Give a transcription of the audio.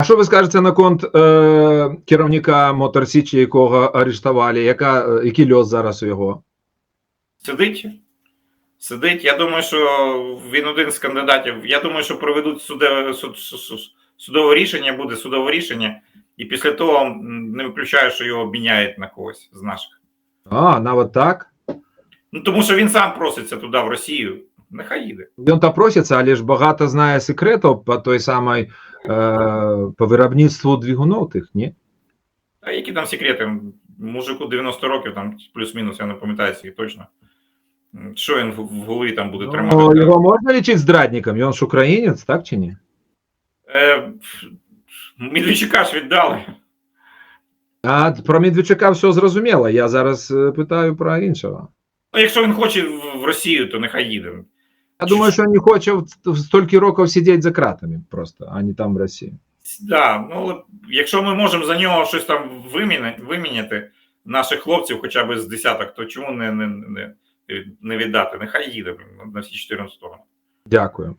А що ви скажете на конт е, керівника Мотор Січі, якого арештували? Яка, е, який льос зараз у його? Сидить. Сидить. Я думаю, що він один з кандидатів. Я думаю, що проведуть суде, суд, суд, судове рішення, буде судове рішення, і після того не виключаю, що його обміняють на когось з наших. А, навіть так? Ну тому що він сам проситься туди, в Росію. Нехай їде. Він та проситься, але ж багато знає секретів по той самій е, по виробництву двигунов тих, ні? А які там секрети? Мужику 90 років, там плюс-мінус, я не пам'ятаю скільки точно. Що він в голові там буде Ну, тримати? його можна лічити зрадником? Він ж українець, так чи ні? Е, Медведчука ж віддали. А про Медведчука все зрозуміло. Я зараз е, питаю про іншого. Ну, якщо він хоче в в Росію, то нехай їде. Я думаю, що він не хоче в- в стільки років сидіти за кратами просто, а не там в Росії. Да, ну якщо ми можемо за нього щось там виміняти, виміняти наших хлопців, хоча б з десяток, то чому не, не, не, не віддати? Нехай їде на всі чотири сторони. Дякую.